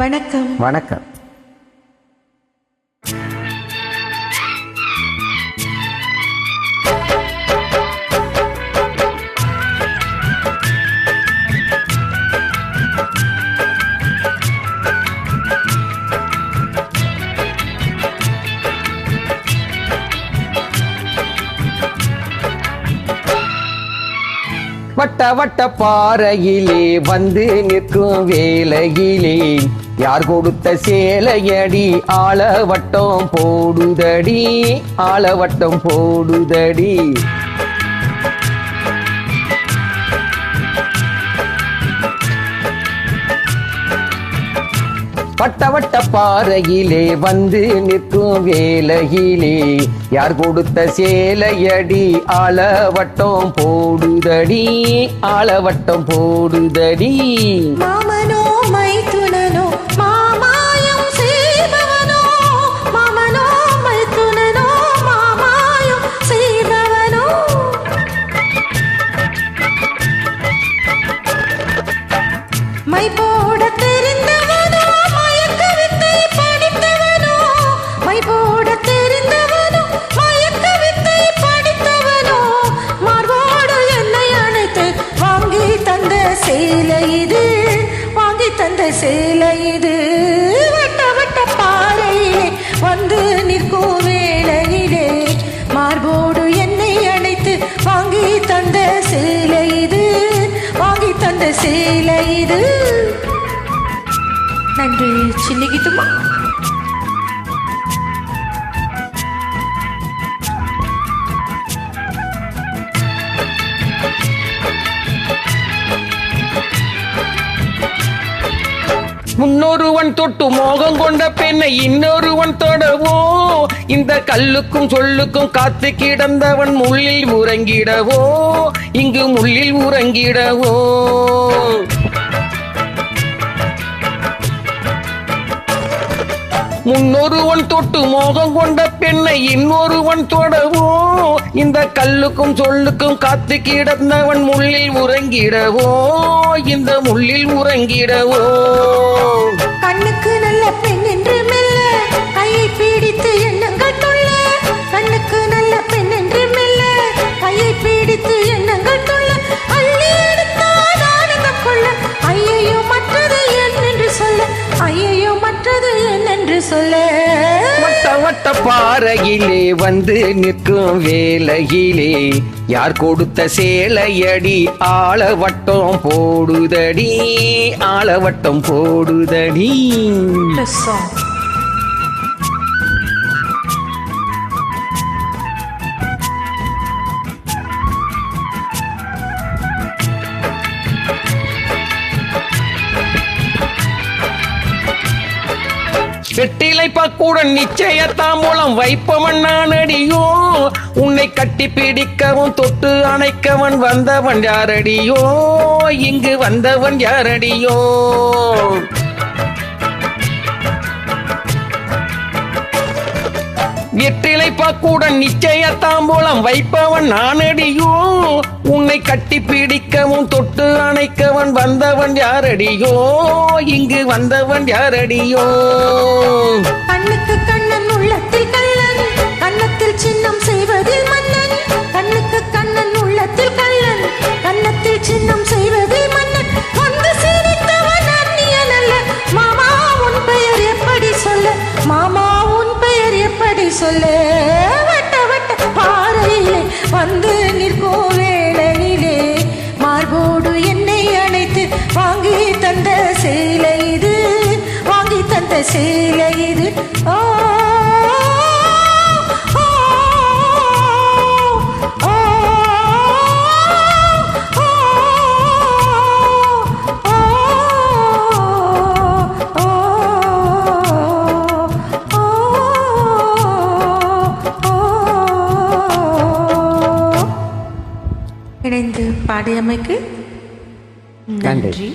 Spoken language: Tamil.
வணக்கம். வணக்கம். வட்ட வட்ட பாறையிலே வந்து நிற்கும் வேலையிலே. யார் கொடுத்த சேலையடி? ஆளவட்டம் போடுதடி. ஆளவட்டம் போடுதடி. வட்ட பாறையிலே வந்து நிற்கும் வேலையிலே. யார் கொடுத்த சேலையடி ஆளவட்டம் போடுதடி ஆளவட்டம் போடுதடி. மாமனோ மைத்துனனோ மாமாயம் செய்பவனோ மாமனோ மைத்துனனோ மாமாயம் செய்பவனோ. மை போட சேலை இது வட்ட வட்ட பாறையிலே வந்து நிற்கும் வேலையிலே மார்போடு என்னை அணைத்து வாங்கி தந்த சேலை இது வாங்கி தந்த சேலை இது. நன்றி சின்னிக்கிட்டுமா முன்னொருவன் தொட்டு மோகம் கொண்ட பெண்ணை இன்னொருவன் தொடவோ? இந்த கல்லுக்கும் சொல்லுக்கும் காத்து கிடந்தவன் முள்ளில் உறங்கிடவோ? இங்கு முள்ளில் உறங்கிடவோ? முன்னொருவன் தொட்டு மோகம் கொண்ட பெண்ணை இன்னொருவன் தொடவோ? இந்த கல்லுக்கும் சொல்லுக்கும் காத்து கிடந்தவன் முள்ளில் உறங்கிடவோ? இந்த முள்ளில் உறங்கிடவோ? கண்ணுக்கு நல்ல பெண் என்று வட்ட வந்து நிற்கும் வேலையிலே. யார் கொடுத்த சேலையடி? ஆளவட்டம் போடுதடி. ஆளவட்டம் போடுதடி. செட்டிலை வெட்டிலை பக்குடன் நிச்சயத்தாம்பூலம் வைப்பவன் நான் அடியோ உன்னை கட்டி பிடிக்கவும் தொட்டு அணைக்கவன் வந்தவன் யாரடியோ? இங்கு வந்தவன் யாரடியோ? வெற்றிலை பாக்குடன் நிச்சயத்தாம்பூலம் வைப்பவன் நானடியோ? உன்னை கட்டி பிடிக்கவும் தொட்டு அணைக்கவன் வந்தவன் யாரடியோ? இங்கு வந்தவன் யாரடியோ? கண்ணுக்கு சொல்ல வட்ட வட்ட பாறையிலே வந்து நிற்கும் வேளையிலே மார்போடு என்னை அணைத்து வாங்கி தந்த சேலை இது வாங்கி தந்த சேலை இது. ஆ இணைந்து பாடியமைக்கு. நன்றி